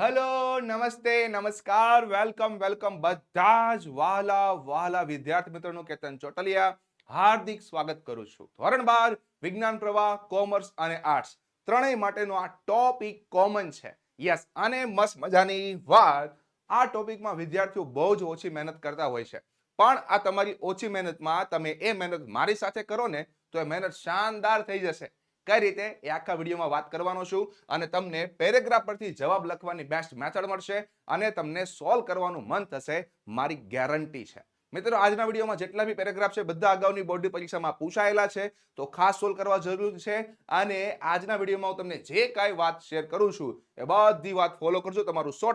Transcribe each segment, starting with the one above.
Hello, નમસ્તે, નમસ્કાર, welcome welcome બધા જ વાલા વાલા વિદ્યાર્થી મિત્રોનું કેતન ચોટલિયા હાર્દિક સ્વાગત કરું છું. ધોરણ બાર, વિજ્ઞાન પ્રવાહ, કોમર્સ અને આર્ટ્સ ત્રણેય માટેનો આ ટોપિક કોમન છે. યસ અને મસ્ત મજાની વાત. આ ટોપિકમાં વિદ્યાર્થીઓ બહુ જ ઓછી મહેનત કરતા હોય છે. પણ આ તમારી ઓછી મહેનતમાં તમે એ મહેનત મારી સાથે કરો ને, તો એ મહેનત શાનદાર થઈ જશે. કઈ રીતે એ આખા વિડીયોમાં વાત કરવાનો છું અને તમને પેરેગ્રાફ પરથી જવાબ લખવાની બેસ્ટ મેથડ મળશે અને તમને સોલ્વ કરવાનું મન થશે મારી ગેરંટી છે. મિત્રો, આજના વિડીયોમાં જેટલા બી પેરેગ્રાફ છે, બધા અગાઉની બોર્ડની પરીક્ષામાં પૂછાયેલા છે, તો ખાસ સોલ્વ કરવા જરૂરી છે અને આજના વિડીયોમાં હું તમને જે કાંઈ વાત શેર કરું છું, એ બધી વાત ફોલો કરજો, તમારું સો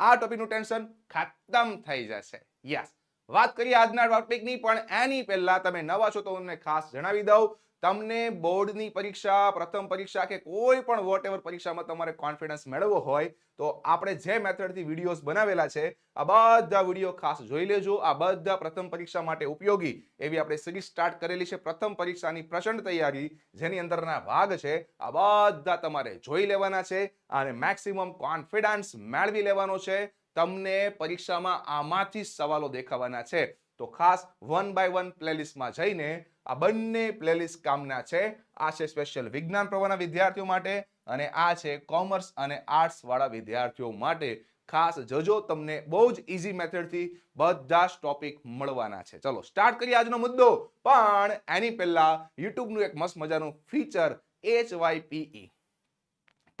આ ટોપિકનું ટેન્શન ખતમ થઈ જશે. યસ વાત કરીએ આજના ટોપિકની પણ એની પહેલા તમે નવા છો તો તમને ખાસ જણાવી દઉં તમને બોર્ડની પરીક્ષા, પ્રથમ પરીક્ષા કે કોઈ પણ વોટ એવર પરીક્ષામાં તમારે કોન્ફિડન્સ મેળવવો હોય, તો આપણે જે મેથડથી વિડીયોઝ બનાવેલા છે, આ બધા વીડિયો ખાસ જોઈ લેજો. આ બધા પ્રથમ પરીક્ષા માટે ઉપયોગી એવી આપણે સિરીઝ સ્ટાર્ટ કરેલી છે. પ્રથમ પરીક્ષાની પ્રચંડ તૈયારી જેની અંદરના ભાગ છે, આ બધા તમારે જોઈ લેવાના છે અને મેક્સિમમ કોન્ફિડન્સ મેળવી લેવાનો છે. તમને પરીક્ષામાં આમાંથી સવાલો દેખાવાના છે. તો ખાસ વન બાય વન પ્લેલિસ્ટમાં જઈને આ બંને પ્લેલિસ્ટ કામના છે. આ છે સ્પેશિયલ વિજ્ઞાન પ્રવાહના વિદ્યાર્થીઓ માટે અને આ છે કોમર્સ અને આર્ટ્સ વાળા વિદ્યાર્થીઓ માટે. ખાસ જજો, તમને બહુ જ ઈઝી મેથડથી બધા જ ટોપિક મળવાના છે. ચલો સ્ટાર્ટ કરીએ આજનો મુદ્દો. પણ એની પહેલા યુટ્યુબનું એક મસ્ત મજાનું ફીચર એચ વાય પીઈ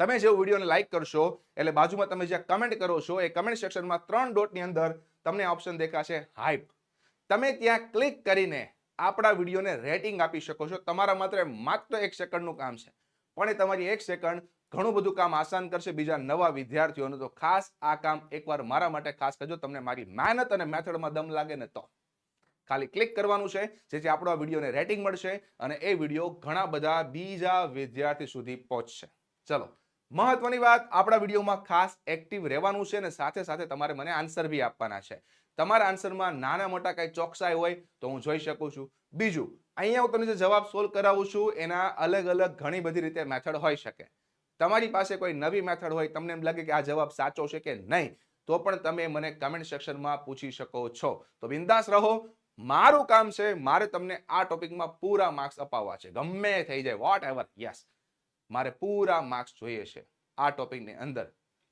તમે જે વિડીયોને લાઇક કરશો, એટલે બાજુમાં તમે જ્યાં કમેન્ટ કરો છો, એ કમેન્ટ સેક્શનમાં ત્રણ ડોટની અંદર તમને ઓપ્શન દેખાશે હાઈપ તમે ત્યાં ક્લિક કરીને આપણા વિડીયોને રેટિંગ આપી શકો છો. તમારા માત્ર માત્ર એક સેકન્ડનું કામ છે. પણ એ તમારી એક સેકન્ડ ઘણું બધું કામ આસાન કરશે બીજા નવા વિદ્યાર્થીઓનું. તો ખાસ આ કામ એકવાર મારા માટે ખાસ કરજો. તમને મારી મહેનત અને મેથડમાં દમ લાગે ને તો. ખાલી ક્લિક કરવાનું છે. જેથી આપણો આ વિડીયોને રેટિંગ મળશે અને એ વીડિયો ઘણા બધા બીજા વિદ્યાર્થી સુધી પહોંચશે. ચલો, મહત્વની વાત આપણા વિડીયોમાં ખાસ એક્ટિવ રહેવાનું છે અને સાથે સાથે તમારે મને આન્સર બી આપવાના છે. તમારા આન્સરમાં નાના મોટા કાંઈ ચોકસાઈ હોય તો હું જોઈ શકું છું. બીજું, અહીંયા હું તમને જે જવાબ સોલ્વ કરાવું છું, એના અલગ અલગ ઘણી બધી રીતે મેથડ હોઈ શકે. તમારી પાસે કોઈ નવી મેથડ હોય, તમને એમ લાગે કે આ જવાબ સાચો છે કે નહીં, તો પણ તમે મને કમેન્ટ સેક્શનમાં પૂછી શકો છો. તો બિંદાસ રહો. મારું કામ છે, મારે તમને આ ટોપિકમાં પૂરા માર્ક્સ અપાવવા છે. ગમે થઈ જાય વોટ એવર યસ મારે પૂરા માર્ક્સ જોઈએ છે આ ટોપિકની અંદર.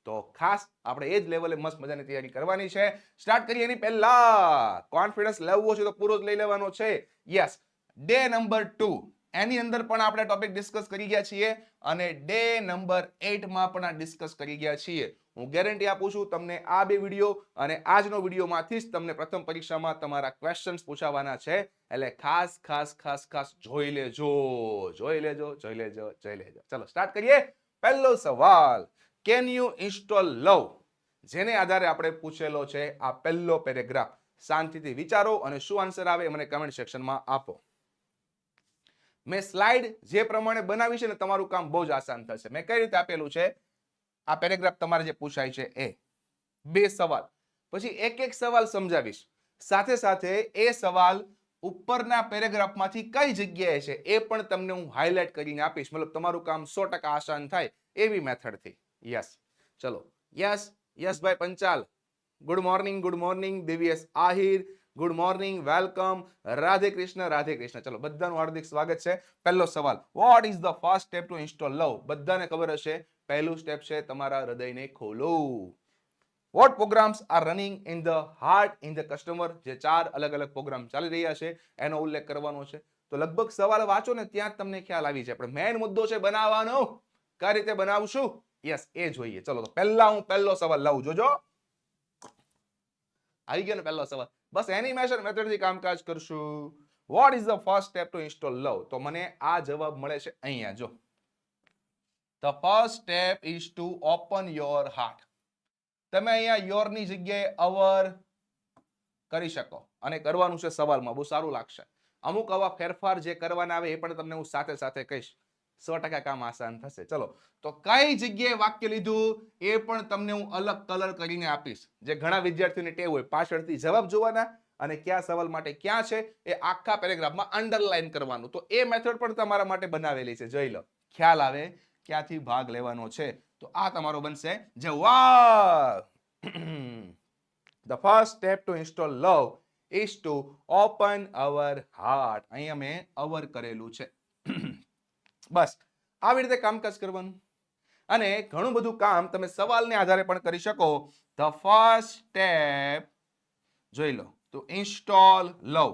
તો ખાસ આપણે એ જ લેવલે મસ્ત મજાની તૈયારી કરવાની છે. સ્ટાર્ટ કરીએ એની પહેલા. કોન્ફિડન્સ લેવો છે તો પૂરો જ લઈ લેવાનો છે. યસ ડે નંબર ટુ એની અંદર પણ આપણે ટોપિક ડિસ્કસ કરી ગયા છીએ અને ડે નંબર એટમાં પણ આ ડિસ્કસ કરી ગયા છીએ. હું ગેરંટી આપું છું તમને આ બે વીડિયો અને આજનો વિડીયોમાંથી જ તમને પ્રથમ પરીક્ષામાં તમારા ક્વેશ્ચન્સ પૂછાવાના છે. એટલે ખાસ ખાસ ખાસ ખાસ જોઈ લેજો. જોઈ લેજો જોઈ લેજો જોઈ લેજો. ચલો સ્ટાર્ટ કરીએ. પહેલો સવાલ. Can you install love? જેને આધારે આપણે પૂછેલો છે આ પહેલો પેરેગ્રાફ. શાંતિથી વિચારો અને શું આન્સર આવે મને કમેન્ટ સેક્શનમાં આપો. મેં સ્લાઇડ જે પ્રમાણે બનાવી છે ને તમારું કામ બહુ જ આસાન થશે. મેં કઈ રીતે આપેલું છે? આ પેરેગ્રાફ તમારે જે પૂછાય છે એ. બે સવાલ. પછી એક એક સવાલ સમજાવીશ. સાથે સાથે એ સવાલ ઉપરના પેરેગ્રાફમાંથી કઈ જગ્યાએ છે એ પણ તમને હું હાઇલાઇટ કરીને આપીશ. મતલબ તમારું કામ સો ટકા આસાન થાય એવી મેથડથી યસ ચલો. યસ યસ ભાઈ, Panchal. Good morning good morning Divyesh Ahir. Good morning welcome Radhe Krishna Radhe Krishna. ચલો, બધાનું હાર્દિક સ્વાગત છે. પહેલો સવાલ. What is the first step to install love બધાને ખબર હશે. પહેલું સ્ટેપ છે તમારા હૃદયને ખોલો. What programs are running in the heart in the customer જે ચાર અલગ અલગ પ્રોગ્રામ ચાલી રહ્યા છે, એનો ઉલ્લેખ કરવાનો છે. તો લગભગ સવાલ વાંચો ને, ત્યાં જ તમને ખ્યાલ આવી જાય. પણ મેઇન મુદ્દો છે, બનાવવાનો. કઈ રીતે બનાવશું યસ એ જોઈએ. ચલો, તો પહેલા હું પહેલો સવાલ લઉં જોજો. આવી ગયો ને પહેલો સવાલ. બસ એનિમેશન મેથડથી કામકાજ કરશું. What is the first step to install love તો મને આ જવાબ મળે છે અહીંયા. જો. The first step is to open your heart તમે અહીંયા યોરની જગ્યાએ અવર કરી શકો. અને કરવાનું છે સવાલમાં. બહુ સારું લાગશે. અમુક આવા ફેરફાર જે કરવાના આવે એ પણ તમને હું સાથે સાથે કહીશ. સો ટકા કામ આસાન થશે. ચલો, તો કઈ જગ્યાએ વાક્ય લીધું? એ પણ તમને હું અલગ કલર કરીને આપીશ. જે ઘણા વિદ્યાર્થીઓને ટેવ હોય, પાછળથી જવાબ જોવાના અને કયા સવાલ માટે ક્યાં છે, એ આખા પેરેગ્રાફમાં અંડરલાઈન કરવાનું. તો એ મેથડ પણ તમારા માટે બનાવેલી છે. જોઈ લો, ખ્યાલ આવે ક્યાંથી ભાગ લેવાનો છે? તો આ તમારો બનશે જવાબ. The first step to install love is to open our heart અહીંયા મેં અવર કરેલું છે. બસ. આવી રીતે કામકાજ કરવાનું. અને ઘણું બધું કામ તમે સવાલને આધારે પણ કરી શકો. ધ ફર્સ્ટ સ્ટેપ જોઈ લો તો ઇન્સ્ટોલ લવ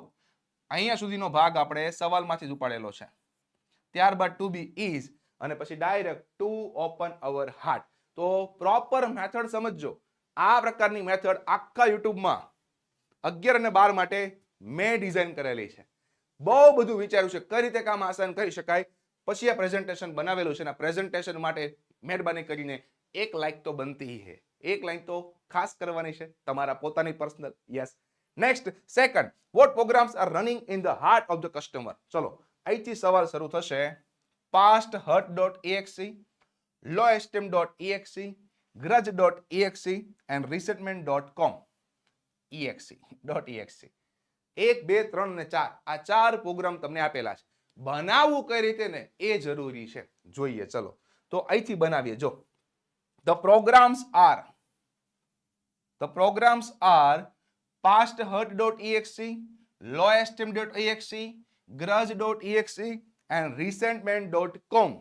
અહીંયા સુધીનો ભાગ આપણે સવાલમાંથી જ ઉપાડેલો છે. ત્યારબાદ ટુ બી ઇઝ અને પછી direct to open our heart તો પ્રોપર મેથડ સમજજો. આ પ્રકારની મેથડ આખા યુટ્યુબમાં અગિયાર અને બાર માટે મેં ડિઝાઇન કરેલી છે. બહુ બધું વિચાર્યું છે. કઈ રીતે કામ આસાન કરી શકાય? પછી આ પ્રેઝન્ટેશન બનાવેલું છે અને પ્રેઝન્ટેશન માટે મહેરબાની કરીને એક લાઈક તો બનતી હે. એક લાઇન તો ખાસ કરવાની છે. તમારા પોતાની personal yes next second what programs are running in the heart of the customer ચલો, અહીંથી સવાલ શરૂ થશે. Past hurt dot exe low esteem dot exe grudge dot exe and resentment dot com exe dot એએક્સી એક, બે, ત્રણ ને ચાર. આ ચાર પ્રોગ્રામ તમને આપેલા છે. બનાવવું કઈ રીતે ને એ જરૂરી છે જોઈએ ચલો તો અહીંથી બનાવીએ જો the programs are the programs are past hurt dot exe lowestem dot exe grudge dot exe and resentment dot com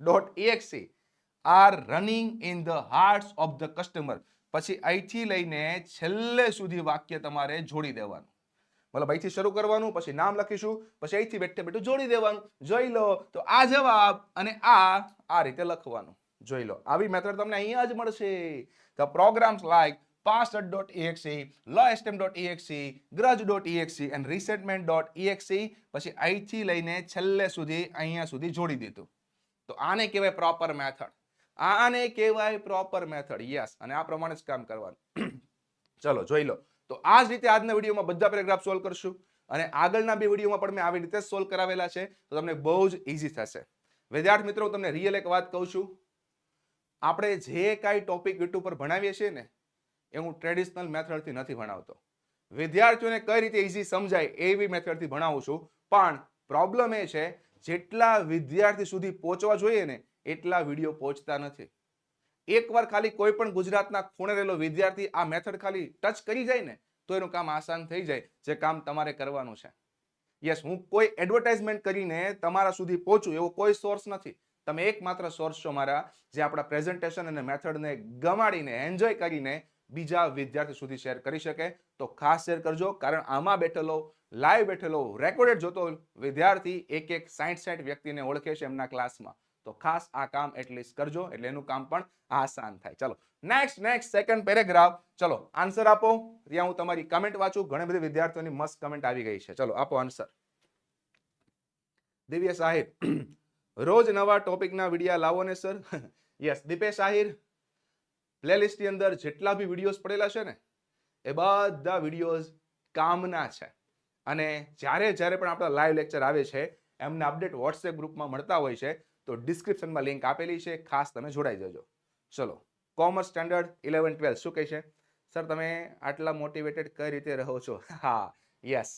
dot exe are running in the hearts of the customer પછી અહીંથી લઈને છેલ્લે સુધી વાક્ય તમારે જોડી દેવાનું મતલબ અહીંથી શરૂ કરવાનું પછી નામ લખીશું પછી અહીંથી બેઠે બેઠું જોડી દેવાનું. જોઈ લો તો આ જવાબ અને આ આ રીતે લખવાનું. જોઈ લો આવી મેથડ તમને અહીંયા જ મળશે. The programs like past.exe, lowstem.exe, grudge.exe and resentment.exe પછી અહીંથી લઈને છેલ્લે સુધી અહીંયા સુધી જોડી દીધું. તો આને કહેવાય પ્રોપર મેથડ આને કહેવાય પ્રોપર મેથડ યસ અને આ પ્રમાણે જ કામ કરવાનું. ચલો જોઈ લો. તો આ જ રીતે આજના વિડીયોમાં બધા પેરેગ્રાફ સોલ્વ કરશું અને આગળના બે વિડીયોમાં પણ મેં આવી રીતે સોલ્વ કરાવેલા છે. તો તમને બહુ જ ઇઝી થશે. વિદ્યાર્થી મિત્રો તમને રિયલ એક વાત કહું છું. આપણે જે કાંઈ ટોપિક યુટ્યુબ પર ભણાવીએ છીએ ને, એ હું ટ્રેડિશનલ મેથડથી નથી ભણાવતો. વિદ્યાર્થીઓને કઈ રીતે ઇઝી સમજાય એવી મેથડથી ભણાવું છું. પણ પ્રોબ્લેમ એ છે, જેટલા વિદ્યાર્થી સુધી પહોંચવા જોઈએ ને, એટલા વીડિયો પહોંચતા નથી. એકવાર ખાલી કોઈ પણ ગુજરાતના ખૂણે રહેલો વિદ્યાર્થી આ મેથડ ખાલી ટચ કરી જાય ને, તો એનું કામ આસાન થઈ જાય, જે કામ તમારે કરવાનું છે. યસ હું કોઈ એડવર્ટાઇઝમેન્ટ કરીને તમારા સુધી પહોંચું એવો કોઈ સોર્સ નથી. તમે એકમાત્ર સોર્સ છો મારા, જે આપણા પ્રેઝન્ટેશન અને મેથડને ગમાડીને એન્જોય કરીને બીજા વિદ્યાર્થી સુધી શેર કરી શકે. તો ખાસ શેર કરજો, કારણ આમાં બેઠેલો લાઈવ બેઠેલો રેકોર્ડેડ જોતો વિદ્યાર્થી એક એક સાઠ સાઠ વ્યક્તિને ઓળખે છે એમના ક્લાસમાં તો ખાસ આ કામ એટલીસ્ટ કરજો, એટલે એનું કામ પણ આસાન થાય. ચલો નેક્સ્ટ નેક્સ્ટ સેકન્ડ પેરેગ્રાફ ચલો આન્સર આપો. ત્યાં હું તમારી કમેન્ટ વાંચું. ઘણી બધી વિદ્યાર્થીઓની મસ્ત કમેન્ટ આવી ગઈ છે. ચલો, આપો આન્સર દિવ્ય સાહિર રોજ નવા ટોપિકના વિડીયા લાવો ને સર યસ દીપેશ આહિર પ્લેલિસ્ટની અંદર જેટલા બી વિડીયોઝ પડેલા છે ને, એ બધા વિડીયોઝ કામના છે. અને જ્યારે જ્યારે પણ આપણા લાઈવ લેક્ચર આવે છે, એમને અપડેટ વોટ્સએપ ગ્રુપમાં મળતા હોય છે તો ડિસ્ક્રિપ્શનમાં લિંક આપેલી છે. ખાસ તમે જોડાઈ જજો. ચલો કોમર્સ સ્ટાન્ડર્ડ ઇલેવન ટ્વેલ્થ શું કહે છે? સર તમે આટલા મોટિવેટેડ કઈ રીતે રહો છો? હા યસ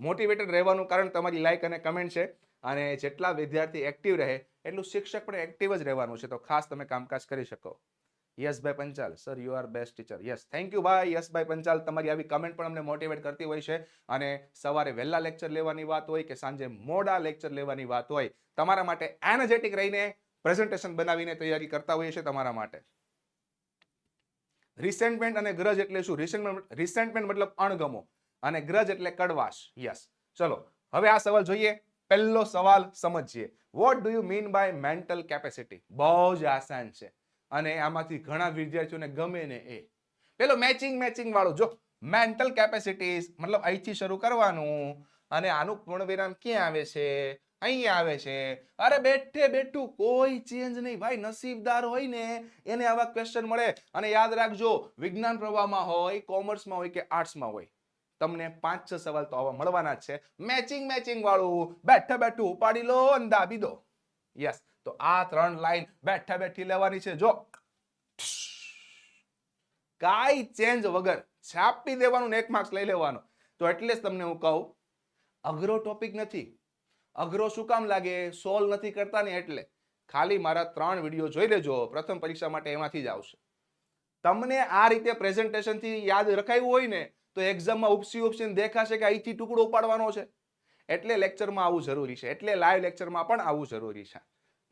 મોટિવેટેડ રહેવાનું કારણ તમારી લાઇક અને કમેન્ટ છે અને જેટલા વિદ્યાર્થી એક્ટિવ રહે, એટલું શિક્ષક પણ એક્ટિવ જ રહેવાનું છે. તો ખાસ તમે કામકાજ કરી શકો. યસભાઈ Panchal, sir you are best teacher yes thank you ભાઈ યશભાઈ પંચાલ, તમારી આવી કમેન્ટ પણ અમને મોટિવેટ કરતી હોય છે. અને સવારે વહેલા લેક્ચર લેવાની વાત હોય કે સાંજે મોડા લેક્ચર લેવાની વાત હોય, તમારા માટે એનર્જેટિક રહીને પ્રેઝન્ટેશન બનાવીને તૈયારી કરતા હોઈએ છીએ તમારા માટે. રિસેન્ટમેન્ટ અને ગ્રજ એટલે શું? રિસેન્ટમેન્ટ રિસેન્ટમેન્ટ મતલબ અણગમો અને ગ્રજ એટલે કડવાશ. યસ ચલો, હવે આ સવાલ જોઈએ. પહેલો સવાલ સમજીએ. What do you mean by mental capacity બહુ જ આસાન છે. અને આમાંથી ઘણા વિદ્યાર્થીઓને ગમે ને એ. પેલો મેચિંગ મેચિંગ વાળું, જો મેન્ટલ કેપેસિટીઝ મતલબ અહીંથી શરૂ કરવાનું અને આનું પૂર્ણ વિરામ ક્યાં આવે છે? અહીંયા આવે છે. અરે બેઠે બેઠું કોઈ ચેન્જ નહીં. ભાઈ નસીબદાર હોય ને એને આવા ક્વેશ્ચન મળે. અને યાદ રાખજો, વિજ્ઞાન પ્રવાહમાં હોય કોમર્સમાં હોય કે આર્ટ્સમાં હોય, તમને પાંચ, છ સવાલ તો આવા મળવાના જ છે. મેચિંગ મેચિંગ વાળું. બેઠે બેઠું ઉપાડી લો અને દાબી દો. યસ તો આ ત્રણ લાઈન બેઠા બેઠી લેવાની છે. જો. કાંઈ ચેન્જ વગર છાપી દેવાનું એક માર્ક્સ લઈ લેવાનો. તો એટલે જ તમને હું કહું, અઘરો ટોપિક નથી. અઘરો શું કામ લાગે? સોલ્વ નથી કરતા ને એટલે. ખાલી મારા ત્રણ વીડિયો જોઈ લેજો. પ્રથમ પરીક્ષા માટે એમાંથી જ આવશે. તમને આ રીતે પ્રેઝન્ટેશનથી યાદ રખાયું હોય ને, તો એક્ઝામમાં ઉપસી ઉપસીને દેખાશે કે અહીંથી ટુકડો ઉપાડવાનો છે. એટલે લેક્ચરમાં આવવું જરૂરી છે. એટલે લાઈવ લેક્ચરમાં પણ આવવું જરૂરી છે.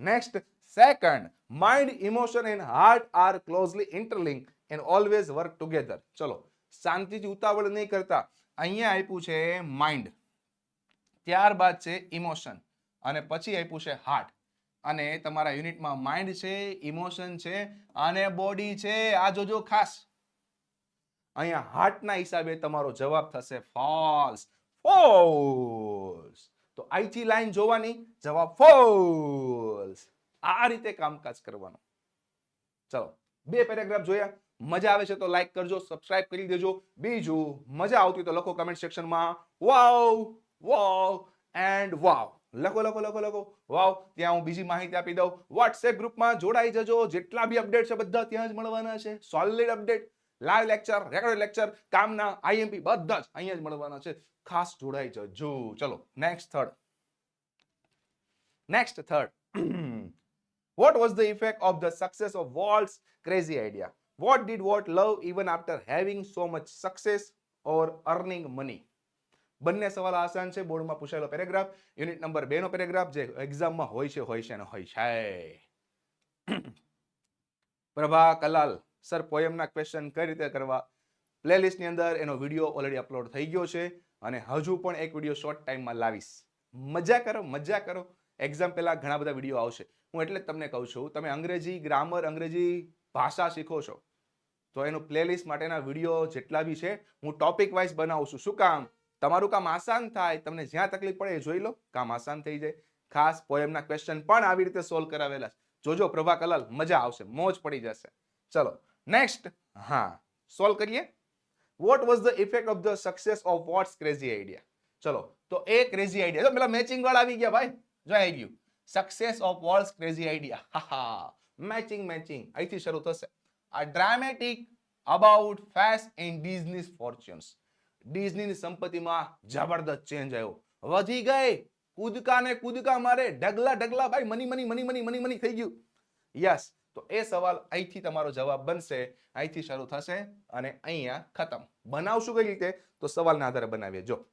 Next second mind emotion and heart are closely interlink and always work together ચલો શાંતિથી ઉતાવળ નહીં કરતા. અહીંયા આપ્યું છે માઇન્ડ ત્યારબાદ છે ઇમોશન અને પછી આપ્યું છે હાર્ટ અને તમારા યુનિટમાં માઇન્ડ છે ઇમોશન છે અને બોડી છે. આ જોજો ખાસ. અહીંયા હાર્ટના હિસાબે તમારો જવાબ થશે ફોલ્સ ફોલ્સ તો અહીંથી લાઈન જોવાની, જવાબ ફોલ્સ. આ રીતે કામકાજ કરવાનું. ચલો, બે પેરેગ્રાફ જોયા. મજા આવે છે તો લાઈક કરજો, સબસ્ક્રાઇબ કરી દેજો. બીજું મજા આવતી તો લખો કમેન્ટ સેક્શનમાં વાવ વાવ એન્ડ વાવ. લખો લખો લખો લખો. વાવ, ત્યાં હું બીજી માહિતી આપી દઉં. વોટ્સએપ ગ્રુપમાં જોડાઈ જજો. જેટલા બી અપડેટ છે બધા ત્યાં જ મળવાના છે. Solid update live lecture record lecture કામના આઈએમપી બધા જ અહીંયા જ મળવાના છે. ખાસ જોડાઈ જજો. ચલો next third next third what was the effect of the success of Walt's crazy idea what did Walt love even after having so much success or earning money બંને સવાલ આસાન છે. બોર્ડમાં પૂછાયેલો પેરેગ્રાફ. યુનિટ નંબર બે નો paragraph જે એક્ઝામમાં હોય છે હોય છે અને હોય છે. પ્રભા કલાલ સર, પોયમના ક્વેશ્ચન કઈ રીતે કરવા? પ્લેલિસ્ટની અંદર એનો વીડિયો ઓલરેડી અપલોડ થઈ ગયો છે અને હજુ પણ એક વીડિયો શોર્ટ ટાઈમમાં લાવીશ. મજા કરો મજા કરો. એક્ઝામ પહેલાં ઘણા બધા વીડિયો આવશે. હું એટલે જ તમને કહું છું, તમે અંગ્રેજી ગ્રામર અંગ્રેજી ભાષા શીખો છો, તો એનું પ્લેલિસ્ટ માટેના વીડિયો જેટલા બી છે, હું ટોપિક વાઇઝ બનાવું છું. શું કામ? તમારું કામ આસાન થાય. તમને જ્યાં તકલીફ પડે એ જોઈ લો. કામ આસાન થઈ જાય. ખાસ પોએમના ક્વેશ્ચન પણ આવી રીતે સોલ્વ કરાવેલા જોજો પ્રભા કલાલ મજા આવશે. મોજ પડી જશે. ચલો નેક્સ્ટ હા સોલ્વ કરીએ what was the effect of the success of what's crazy idea ચલો તો એ ક્રેઝી આઈડિયા પેલા મેચિંગ વાળા આવી ગયા ભાઈ જો આવી ગયું success of Walt's crazy idea હા મેચિંગ મેચિંગ અહીંથી શરૂ થશે આ dramatic about face in Disney's fortunes ડિઝનીની સંપત્તિમાં જબરદસ્ત ચેન્જ આવ્યો વધી ગઈ કૂદકા ને કૂદકા મારે ઢગલા ઢગલા ભાઈ money money money money money money થઈ ગયું યસ તો એ સવાલ અહીંથી તમારો જવાબ બનશે, અહીંથી શરૂ થશે અને અહીંયા ખતમ. બનાવશું કઈ રીતે? તો સવાલના આધારે બનાવીએ. જો.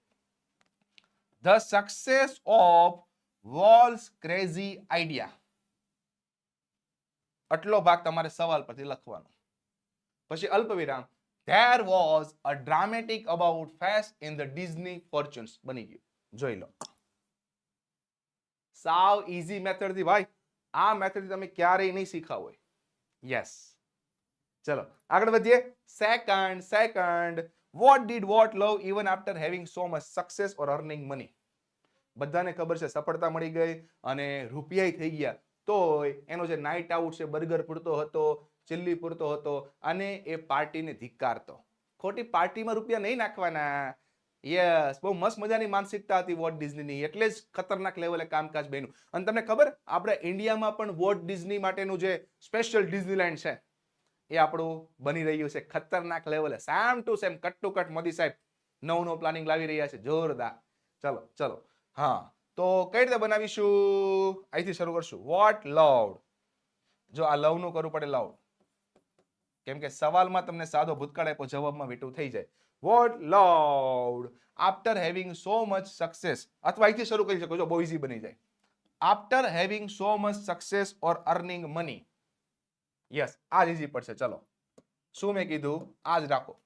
The success of Walt's crazy idea આટલો ભાગ તમારે સવાલ પરથી લખવાનો. પછી અલ્પ વિરામ was a dramatic about about in the Disney fortunes બની ગયું. જોઈ લો. સાવ ઈઝી મેથડથી ભાઈ. આ મેથડ તમે ક્યારેય નહીં શીખા હોય. યસ ચલો આગળ વધીએ. Second second what did Walt love even after having so much success or earning money બધાને ખબર છે સફળતા મળી ગઈ અને રૂપિયા થઈ ગયા. તોય એનો જે નાઇટ આઉટ છે બર્ગર પૂરતો હતો ચિલ્લી પૂરતો હતો અને એ પાર્ટીને ધિક્કારતો. ખોટી પાર્ટીમાં રૂપિયા નહીં નાખવાના. યસ બહુ મસ્ત મજાની માનસિકતા હતી વોટ ડિઝનીની એટલે જ ખતરનાક લેવલે કામકાજ બન્યું. અને તમને ખબર, આપણે ઇન્ડિયામાં પણ વોટ ડિઝની માટેનું જે સ્પેશિયલ ડિઝનીલેન્ડ છે, એ આપણું બની રહ્યું છે. ખતરનાક લેવલે same to same cut to cut Modi સાહેબ નવું નવું પ્લાનિંગ લાવી રહ્યા છે. જોરદાર. ચલો ચલો. હા, તો કઈ રીતે બનાવીશું? અહીંથી શરૂ કરશું. વોટ લવડ જો આ લવનું કરવું પડે લવ કેમ કે સવાલમાં તમને સાદો ભૂતકાળ આપ્યો, જવાબમાં વીટું થઈ જાય. What load after having so much success અથવા અહીંથી શરૂ કરી શકો છો, બહુ ઇઝી બની જાય. After having so much success or earning money yes આ જ ઇઝી પડશે, ચલો. શું મેં કીધું? આ જ રાખો.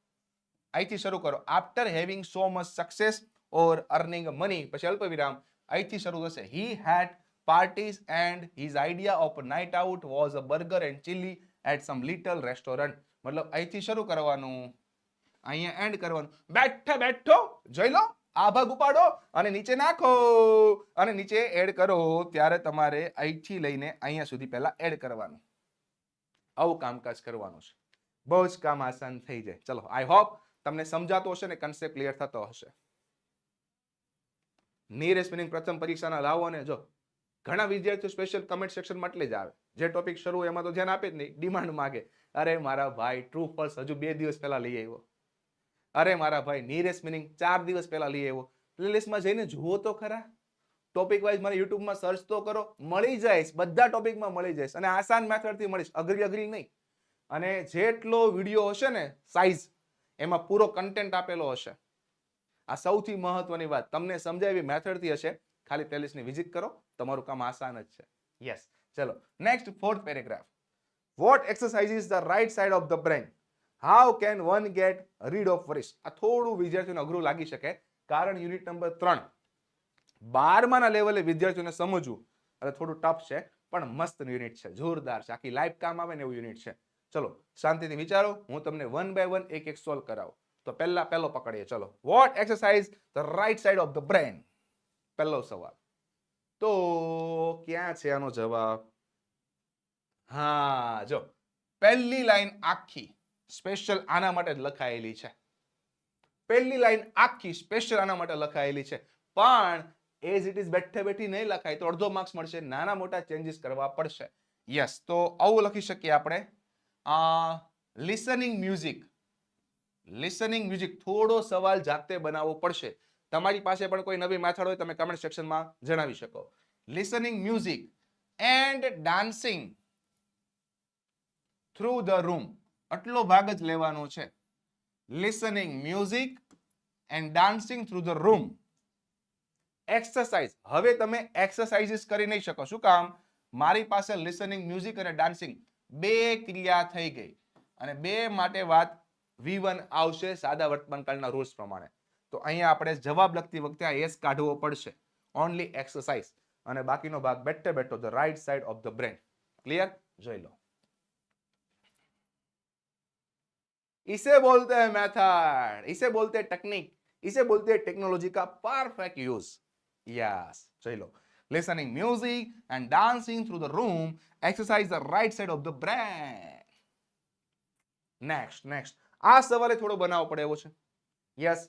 અહીંથી શરૂ કરો. After having so much success or earning money પછી અલ્પ વિરામ અહીંથી શરૂ થશે. He had parties and his idea of night out was a burger and and chili some little restaurant મતલબ અહીંથી શરૂ કરવાનું, અહીંયા એન્ડ કરવાનું. બેઠો બેઠો, જોઈ લો, આ ભાગ ઉપાડો અને નીચે નાખો. અને નીચે એડ કરો ત્યારે તમારે અહીંથી લઈને અહીંયા સુધી પહેલા એડ કરવાનું. આવું કામકાજ કરવાનું છે. બહુ જ કામ આસાન થઈ જાય. ચલો આઈ હોપ તમને સમજાતો હશે ને કન્સેપ્ટ ક્લિયર થતો હશે. નીર સ્પિનિંગ પ્રથમ પરીક્ષાના લાવો અને જો ઘણા વિદ્યાર્થીઓ સ્પેશિયલ કમેન્ટ સેક્શનમાં એટલે જ આવે. જે ટોપિક શરૂ એમાં તો ધ્યાન આપે જ નહીં. ડિમાન્ડ માગે. અરે મારા ભાઈ ટ્રુ ફોલ્સ હજુ બે દિવસ પહેલા લઈ આવ્યો. અરે મારા ભાઈ નીરેસ મિનિંગ ચાર દિવસ પહેલા લઈ આવ્યો. પ્લેલિસ્ટમાં જઈને જુઓ તો ખરા. ટોપિક વાઇઝ મને યુટ્યુબમાં સર્ચ તો કરો. મળી જઈશ બધા ટોપિકમાં મળી જઈશ અને આસાન મેથડથી મળીશ અઘરી અઘરી નહીં. અને જેટલો વીડિયો હશે ને સાઇઝ એમાં પૂરો કન્ટેન્ટ આપેલો હશે. આ સૌથી મહત્વની વાત. તમને સમજાય એવી મેથડથી હશે. ખાલી પ્લેલિસ્ટની વિઝિટ કરો. તમારું કામ આસાન જ છે. યસ ચલો next fourth paragraph what exercise is the right side of the brain how can one get rid of worries આ થોડું વિદ્યાર્થીઓને અઘરું લાગી શકે, કારણ યુનિટ નંબર ત્રણ. બારમાના લેવલે વિદ્યાર્થીઓને સમજવું એટલે થોડું ટફ છે, પણ મસ્ત યુનિટ છે, જોરદાર છે. આખી લાઈફ કામ આવે ને એવું યુનિટ છે. ચલો, શાંતિથી વિચારો, હું તમને વન બાય વન એક એક સોલ્વ કરાવું. તો પહેલા, પહેલો પકડીએ, ચલો. What exercise the right side of the brain પહેલો સવાલ. તો ક્યાં છે આનો જવાબ? હા, જો. પહેલી લાઈન આખી સ્પેશિયલ આના માટે લખાયેલી છે. પહેલી લાઈન આખી સ્પેશિયલ આના માટે લખાયેલી છે. પણ એઝ ઇટ ઇઝ બેઠે બેઠી નહીં લખાય તો અડધો માર્ક્સ મળશે. નાના મોટા ચેન્જીસ કરવા પડશે. યસ તો આવું લખી શકીએ આપણે. લિસનિંગ મ્યુઝિક લિસનિંગ મ્યુઝિક થોડો સવાલ જાતે બનાવવો પડશે. તમારી પાસે પણ કોઈ નવી મેથડ હોય, તમે કમેન્ટ સેક્શનમાં જણાવી શકો. Listening music and dancing through the room આટલો ભાગ જ લેવાનો છે. Listening music and dancing through the room exercise હવે તમે એક્સરસાઇઝીસ કરી નહીં શકો. શું કામ? મારી પાસે લિસનિંગ મ્યુઝિક અને ડાન્સિંગ બે ક્રિયા થઈ ગઈ. અને બે માટે વાત વી આવશે સાદા વર્તમાનકાળના રૂલ્સ પ્રમાણે. તો અહીંયા આપણે જવાબ લખતી વખતે આ એસ કાઢવો પડશે ઓનલી એક્સરસાઇઝ અને બાકીનો ભાગ બેઠે બેઠો the right side of the brain clear જોઈ લો इसे बोलते हैं मेथड इसे बोलते हैं टेक्निक इसे बोलते हैं टेक्नोलॉजी का परफेक्ट यूज यस चलो listening music and dancing through the room exercise the right side of the brain next next આ સવાલે થોડો બનાવવો પડે એવો છે yes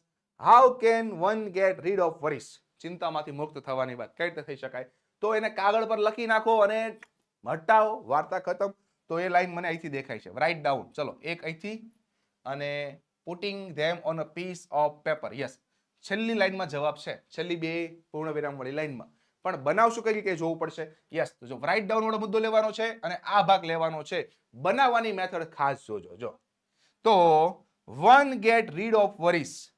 how can one get rid of worries ચિંતામાંથી મુક્ત થવાની વાત. કઈ રીતે થઈ શકાય? તો એને કાગળ પર લખી નાખો અને હટાવો. વાર્તા ખતમ. તો એ લાઈન મને અહીંથી દેખાય છે. રાઇટ ડાઉન ચલો, એક અહીંથી અને putting them on a piece of paper yes છેલ્લી લાઈનમાં જવાબ છે. છેલ્લી બે પૂર્ણ વિરામ વાળી લાઈનમાં. પણ બનાવશું કઈ રીતે? જોવું પડશે. યસ તો જો રાઇટ ડાઉન વાળો મુદ્દો લેવાનો છે અને આ ભાગ લેવાનો છે. બનાવવાની મેથડ ખાસ જોજો. જો. તો one get rid of worries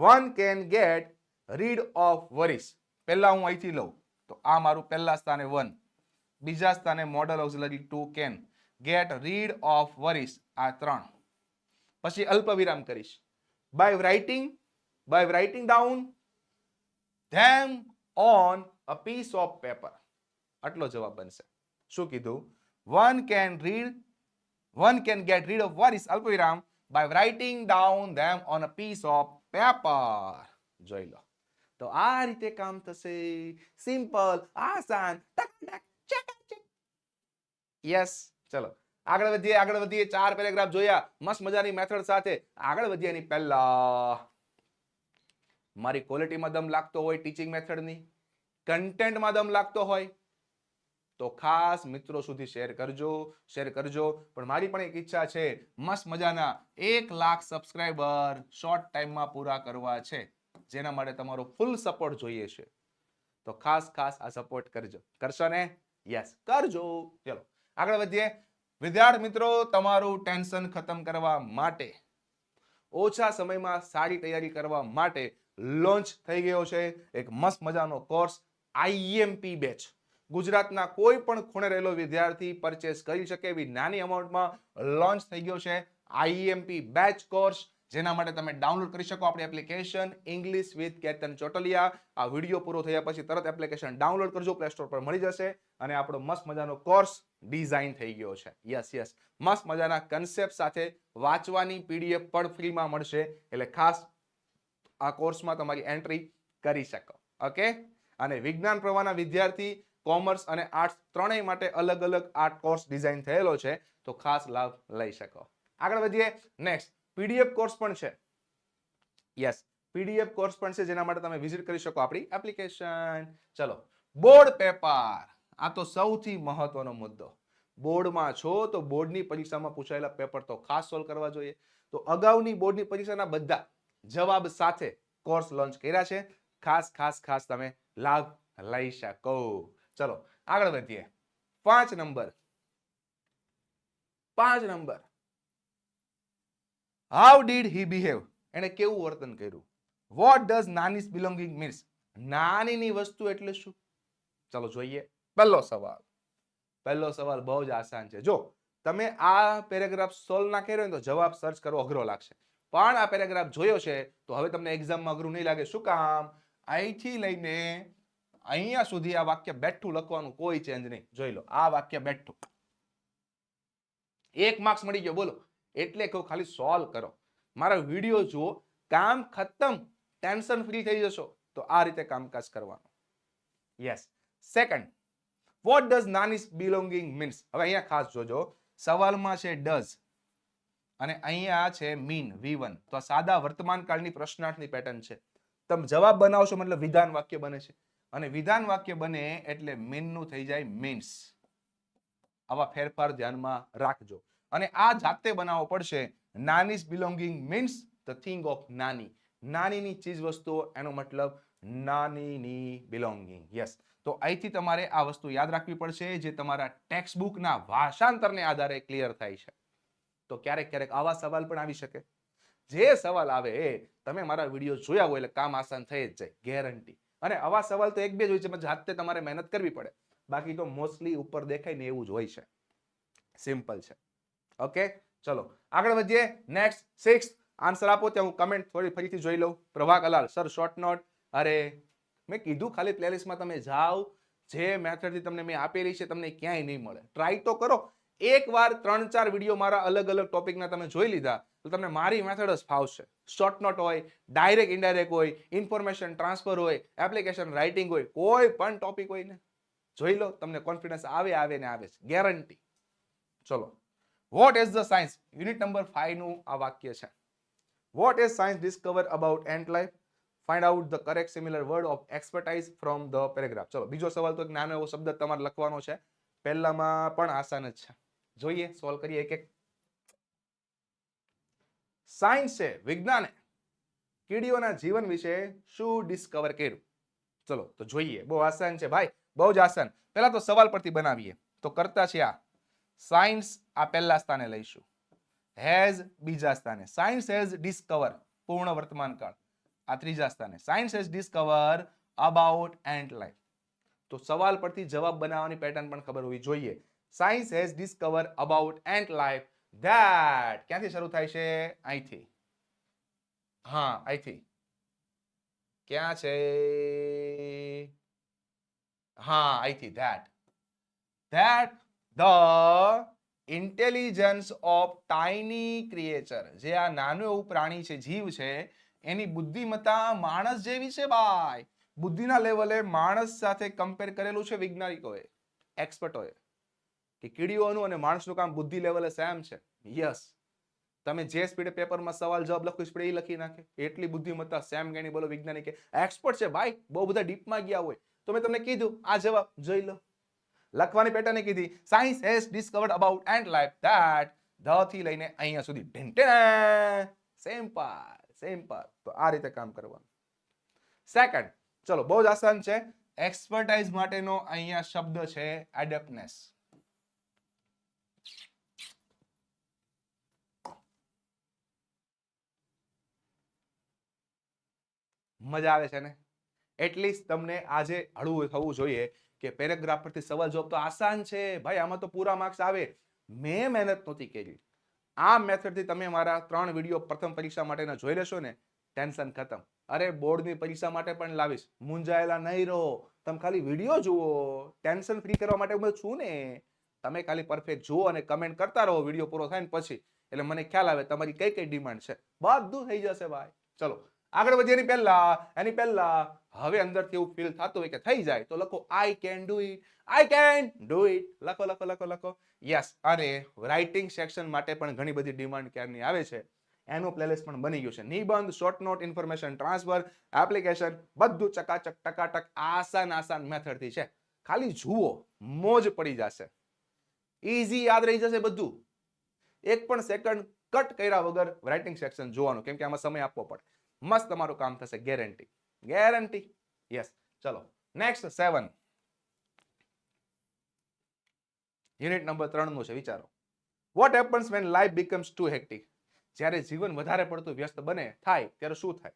one can get rid of worries પહેલા હું અહીંથી લઉં. તો આ મારું પહેલા સ્થાને વન બીજા સ્થાને modal auxiliary two can get rid of worries આ ત્રણ. પછી અલ્પ વિરામ કરીશ. By writing by writing down them on a piece of paper આટલો જવાબ બનશે. શું કીધું? One can rid one can get rid of worries અલ્પ વિરામ by writing down them on a piece of paper જોઈ લો. તો આ રીતે કામ થશે. સિમ્પલ, આસાન યસ, ચલો. આગળ વધીએ આગળ વધીએ. ચાર પેરેગ્રાફ જોયા. મસ્ત મજાની મેથડ સાથે. આગળ વધીએ એની પહેલા. મારી ક્વોલિટીમાં દમ લાગતો હોય ટીચિંગ મેથડની. કન્ટેન્ટમાં દમ લાગતો હોય. તો ખાસ મિત્રો સુધી શેર કરજો શેર કરજો. પણ મારી પણ એક ઈચ્છા છે, મસ્ત મજાના એક લાખ સબસ્ક્રાઈબર શોર્ટ ટાઈમમાં પૂરા કરવા છે. જેના માટે તમારો ફૂલ સપોર્ટ જોઈએ છે. તો ખાસ ખાસ આ સપોર્ટ કરજો. કરશો ને? યસ કરજો. ચલો, આગળ વધીએ. વિદ્યાર્થી મિત્રો, તમારું ટેન્શન ખતમ કરવા માટે, ઓછા સમયમાં સારી તૈયારી કરવા માટે લોન્ચ થઈ ગયો છે એક મસ્ત મજાનો કોર્સ આઈએમપી બેચ ગુજરાતના કોઈ પણ ખૂણે રહેલો વિદ્યાર્થી પરચેસ કરી શકે એવી નાની અમાઉન્ટમાં લોન્ચ થઈ ગયો છે. આઈએમપી બેચ કોર્સ જેના માટે તમે ડાઉનલોડ કરી શકો આપણી application English with Ketan Chotaliya. આ વીડિયો પૂરો થયા પછી તરત એપ્લિકેશન ડાઉનલોડ કરજો પ્લે સ્ટોર પર મળી જશે અને આપણો મસ્ત મજાનો કોર્સ ડિઝાઇન થઈ ગયો છે. યસ યસ મસ્ત મજાના કન્સેપ્ટ સાથે વાંચવાની પીડીએફ પણ ફ્રીમાં મળશે. એટલે ખાસ આ કોર્સમાં તમારી એન્ટ્રી કરી શકો. ઓકે અને વિજ્ઞાન પ્રવાહના વિદ્યાર્થી કોમર્સ અને આર્ટ્સ ત્રણેય માટે અલગ અલગ આ કોર્સ ડિઝાઇન થયેલો છે, તો ખાસ લાભ લઈ શકો. આગળ વધીએ, નેક્સ્ટ, પીડીએફ કોર્સ પણ છે. યસ, પીડીએફ કોર્સ પણ છે, જેના માટે તમે વિઝિટ કરી શકો આપણી એપ્લિકેશન. ચલો, બોર્ડ પેપર. આ તો સૌથી મહત્વનો મુદ્દો. બોર્ડમાં છો તો બોર્ડની પરીક્ષામાં પૂછાયેલા પેપર તો ખાસ સોલ્વ કરવા જોઈએ. તો અગાઉની બોર્ડની પરીક્ષાના બધા જવાબ સાથે કોર્સ લોન્ચ કર્યા છે. ખાસ ખાસ ખાસ તમે લાભ લઈ શકો. ચલો, આગળ વધીએ. પાંચ નંબર. પાંચ number. How did he behave એને કેવું વર્તન કર્યું? What does nani's belonging means નાનીની વસ્તુ એટલે શું? ચલો જોઈએ. પહેલો સવાલ. પહેલો સવાલ બહુ જ આસાન છે. જો, તમે આ પેરેગ્રાફ સોલ્વ ના કર્યો તો જવાબ સર્ચ કરવો અઘરો લાગશે. પણ આ પેરેગ્રાફ જોયો છે, તો હવે તમને એક્ઝામમાં અઘરું નહીં લાગે. શું કામ? અહીંથી લઈને અહીંયા સુધી આ વાક્ય બેઠું લખવાનું કોઈ ચેન્જ નહીં. જોઈ લો, આ વાક્ય બેઠું. એક માર્ક્સ મળી ગયો, બોલો. એટલે કહું, ખાલી સોલ્વ કરો. મારા વીડિયો જુઓ, કામ ખતમ ટેન્શન ફ્રી થઈ જશો, તો આ રીતે કામકાજ કરવાનું. Yes second what does nani's belonging means હવે અહીંયા ખાસ જોજો, સવાલમાં છે ડઝ અને અહીંયા છે મીન વી વન તો આ સાદા વર્તમાન કાળની પ્રશ્નાર્થની પેટર્ન છે. તમે જવાબ બનાવશો, મતલબ વિધાન વાક્ય બને છે. અને વિધાન વાક્ય બને એટલે મીનનું થઈ જાય મીન્સ આવા ફેરફાર ધ્યાનમાં રાખજો. અને આ જાતે બનાવવો પડશે. Nani's belonging means the thing of nani. નાનીની ચીજ વસ્તુઓ એનો મતલબ નાનીની બિલોંગિંગ. યસ તો અહીંથી તમારે આ વસ્તુ યાદ રાખવી પડશે જે તમારા ટેક્સ્ટ બુકના ભાષાંતરને આધારે ક્લિયર થાય છે. તો ક્યારેક ક્યારેક આવા સવાલ પણ આવી શકે. જે સવાલ આવે એ તમે મારા વીડિયો જોયા હોય એટલે કામ આસાન થઈ જ જાય. ગેરંટી અને આવા સવાલ તો એક બે જ હોય છે જાતે તમારે મહેનત કરવી પડે. બાકી તો મોસ્ટલી ઉપર દેખાય ને એવું જ હોય છે. સિમ્પલ છે. ઓકે ચલો. આગળ વધીએ. નેક્સ્ટ સિક્સ આન્સર આપો, ત્યાં હું કમેન્ટ થોડી ફરીથી જોઈ લઉં. Prabha Kalal sir short note અરે, મેં કીધું ખાલી પ્લેલિસ્ટમાં તમે જાઓ. જે મેથડથી તમને મેં આપેલી છે, તમને ક્યાંય નહીં મળે. ટ્રાય તો કરો. એક વાર ત્રણ ચાર વીડિયો મારા અલગ અલગ ટોપિકના તમે જોઈ લીધા. તો તમને મારી મેથડ જ ફાવશે. શોર્ટ નોટ હોય ડાયરેક્ટ ઇનડાયરેક્ટ હોય ઇન્ફોર્મેશન ટ્રાન્સફર હોય એપ્લિકેશન રાઇટિંગ હોય, કોઈ પણ ટોપિક હોય ને, જોઈ લો, તમને કોન્ફિડન્સ આવે આવે ને આવે છે. ગેરંટી ચલો. What is the science unit number ફાઈવનું આ વાક્ય છે. What is science discover about ant life find out the correct similar word of expertise from the paragraph ચલો, બીજો સવાલ તો એક નાનો એવો શબ્દ તમારે લખવાનો છે. પહેલામાં પણ આસાન જ છે. જોઈએ સોલ્વ કરીએ એક એક સાયન્સે વિજ્ઞાને કીડીઓના જીવન વિશે શું ડિસ્કવર કર્યું? ચલો, તો જોઈએ. બહુ આસાન છે ભાઈ, બહુ જ આસાન. પહેલા તો સવાલ પરથી બનાવીએ. તો કરતા છે આ. સાયન્સ આ પહેલા સ્થાને લઈશું. હેઝ બીજા સ્થાને. સાયન્સ હેઝ ડિસ્કવર પૂર્ણ વર્તમાન કાળ. આ ત્રીજા સ્થાને. Science has discover about ant life તો સવાલ પરથી જવાબ બનાવવાની પેટર્ન પણ ખબર હોવી જોઈએ. Science has discover about ant life that ક્યાંથી શરૂ થાય છે? અહીંથી. હા, અહીંથી. ક્યાં છે? હા, અહીંથી. That that the intelligence of tiny creature જે આ નાનું એવું પ્રાણી છે, જીવ છે, એની બુદ્ધિમત્તા માણસ જેવી છે ભાઈ. બુદ્ધિના લેવલે માણસ સાથે કમ્પેર કરેલું છે વૈજ્ઞાનિકોએ એક્સપર્ટોએ કે કીડીઓનું અને માણસનું કામ બુદ્ધિ લેવલે સેમ છે. યસ તમે જે સ્પીડે પેપરમાં સવાલ જવાબ લખો સ્પીડે એ લખી નાખે. એટલી બુદ્ધિમત્તા સેમ કેની બોલો વૈજ્ઞાનિકે. એક્સપર્ટ છે ભાઈ. બહુ બધા ડીપમાં ગયા હોય. તો મેં તમને કીધું, આ જવાબ જોઈ લો. લખવાની પેટર્ને કીધી. Science has discovered about ant life that the થી લઈને અહીંયા સુધી. ઢેંટેન સેમ પાર સેમ પાર તો આ રીતે કામ કરવાનું. સેકન્ડ ચલો, બહુ જ આસાન છે. એક્સપર્ટાઇઝ માટેનો અહીંયા શબ્દ છે એડેપ્ટનેસ મજા આવે છે ને? એટલીસ્ટ તમને આજે હળવું થવું જોઈએ કે પેરેગ્રાફ પરથી સવાલ જવાબ તો આસાન છે. ભાઈ, આમાં તો પૂરા માર્ક્સ આવે. મેં મહેનત નહોતી કરી. આ મેથડથી તમે મારા ત્રણ વીડિયો પ્રથમ પરીક્ષા માટેના જોઈ લેશો ને ટેન્શન ખતમ. અરે, બોર્ડની પરીક્ષા માટે પણ લાવીશ. મૂંઝાયેલા નહીં રહો. તમે ખાલી વીડિયો જુઓ. ટેન્શન ફ્રી કરવા માટે હું છું ને. તમે ખાલી પરફેક્ટ જુઓ અને કમેન્ટ કરતા રહો. વીડિયો પૂરો થાય ને પછી. એટલે મને ખ્યાલ આવે તમારી કઈ કઈ ડિમાન્ડ છે. બધું થઈ જશે ભાઈ. ચલો. આગળ વધીએ એની પહેલા એની પહેલા. હવે અંદરથી એવું ફીલ થતું હોય કે થઈ જાય, તો લખો I can do it I can do it લખો લખો લખો લખો. યસ અને રાઇટિંગ સેક્શન માટે પણ ઘણી બધી ડિમાન્ડ ક્યારની આવે છે? એનું પ્લેલિસ્ટ પણ બની ગયું છે. નિબંધ short note information transfer application બધું ચકાચક, ટકાટક, આસાન આસાન મેથડથી છે. ખાલી જુઓ, મોજ પડી જશે. ઈઝી યાદ રહી જશે બધું. એક પણ સેકન્ડ કટ કર્યા વગર રાઇટિંગ સેક્શન જોવાનું, કેમ કે આમાં સમય આપવો પડે. મસ્ત તમારું કામ થશે ગેરંટી ગેરંટી યસ ચલો. નેક્સ્ટ સેવન યુનિટ નંબર ત્રણનું છે, વિચારો. What happens when life becomes too hectic જ્યારે જીવન વધારે પડતું વ્યસ્ત બને, થાય, ત્યારે શું થાય?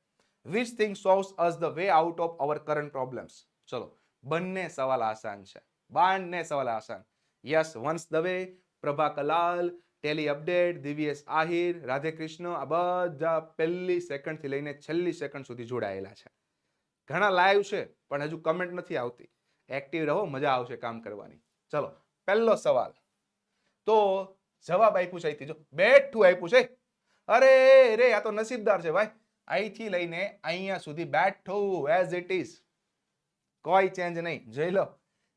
Which thing solves us the way out of our current problems ચલો. બંને સવાલ આસાન છે. બંને સવાલ આસાન. યસ વન્સ દવે પ્રભા કલાલ ટેલી અપડેટ, દિવ્યેશ આહિર રાધે કૃષ્ણ આ બધા પહેલી સેકન્ડથી લઈને છેલ્લી સેકન્ડ સુધી જોડાયેલા છે. ઘણા લાઈવ છે, પણ હજુ કમેન્ટ નથી આવતી. એક્ટિવ રહો, મજા આવશે કામ કરવાની. ચલો, પહેલો સવાલ. તો જવાબ આપ્યું છે અહીંથી. જો, બેઠું આપ્યું છે. અરે રે, આ તો નસીબદાર છે ભાઈ. અહીંથી લઈને અહીંયા સુધી બેઠું એઝ ઇટ ઇઝ કોઈ ચેન્જ નહીં. જોઈ લો.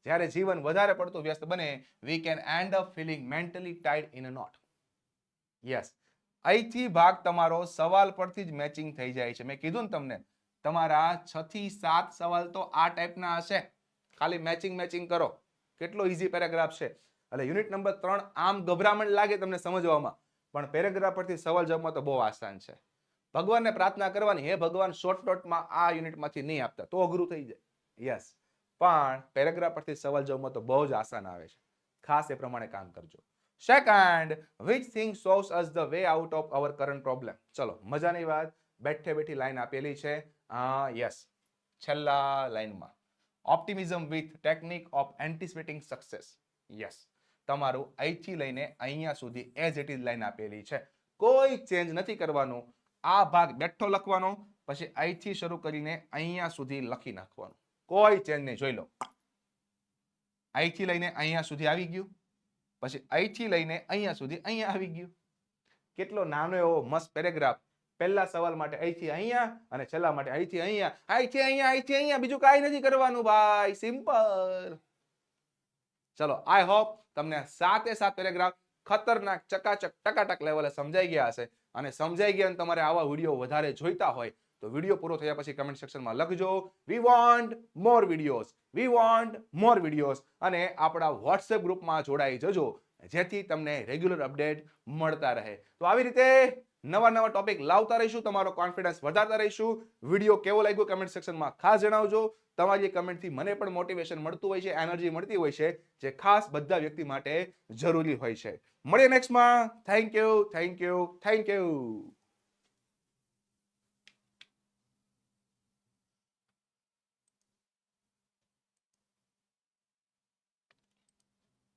જ્યારે જીવન વધારે પડતું વ્યસ્ત બને we can end up feeling mentally tied in a knot yes અહીંથી ભાગ તમારો સવાલ પરથી જ મેચિંગ થઈ જાય છે. મેં કીધું ને તમને, તમારા છ થી સાત સવાલ તો આ ટાઈપના હશે. ખાલી મેચિંગ મેચિંગ કરો. કેટલો ઇઝી પેરેગ્રાફ છે. એટલે યુનિટ નંબર ત્રણ આમ ગભરામણ લાગે તમને સમજવામાં, પણ પેરેગ્રાફ પરથી સવાલ જવાબમાં તો બહુ આસાન છે. ભગવાનને પ્રાર્થના કરવાની, હે ભગવાન શોર્ટ નોટમાં આ યુનિટમાંથી નહીં આપતા. તો અઘરું થઈ જાય. યસ પણ પેરેગ્રાફ પરથી સવાલ જોવામાં તો બહુ જ આસાન આવે છે. ખાસ એ પ્રમાણે કામ કરજો. Second which thing solves us the way out of our current problem ચલો, મજાની વાત. બેઠે બેઠી લાઈન આપેલી છે. યસ છેલ્લા લાઈનમાં. Optimism with technique of anticipating success yes તમારું અહીંથી લઈને અહીંયા સુધી એઝ ઇટ ઇઝ લાઈન આપેલી છે. કોઈ ચેન્જ નથી કરવાનું. આ ભાગ બેઠો લખવાનો, પછી અહીંથી શરૂ કરીને અહીંયા સુધી લખી નાખવાનું. કોઈ ચેન્જ નહીં, જોઈ લો. અહીંથી લઈને અહીંયા સુધી આવી ગયું. પછી અહીંથી લઈને અહીંયા સુધી અહીંયા આવી ગયું. કેટલો નાનો એવો મસ્ત પેરેગ્રાફ પહેલા સવાલ માટે અહીંથી અહીંયા અને છેલ્લા માટે અહીંથી અહીંયા. અહીંથી અહીંયા અહીંથી અહીંયા, બીજું કાંઈ નથી કરવાનું ભાઈ સિમ્પલ ચલો આઈ હોપ તમને સાતે સાત પેરેગ્રાફ ખતરનાક, ચકાચક, ટકાટક લેવલે સમજાઈ ગયા હશે. અને સમજાઈ ગયા તમારે આવા વીડિયો વધારે જોઈતા હોય તો વીડિયો પૂરો થયા પછી કમેન્ટ સેક્શનમાં લખજો. We want more videos we want more videos અને આપણા વોટ્સએપ ગ્રુપમાં જોડાઈ જજો. જેથી તમને રેગ્યુલર અપડેટ મળતા રહે. તો આવી રીતે નવા નવા ટોપિક લાવતા રહીશું, તમારો કોન્ફિડન્સ વધારતા રહીશું. વીડિયો કેવો લાગ્યો કમેન્ટ સેક્શનમાં ખાસ જણાવજો. તમારી કમેન્ટથી મને પણ મોટિવેશન મળતું હોય છે એનર્જી મળતી હોય છે, જે ખાસ બધા વ્યક્તિ માટે જરૂરી હોય છે. મળીએ નેક્સ્ટમાં thank you thank you thank you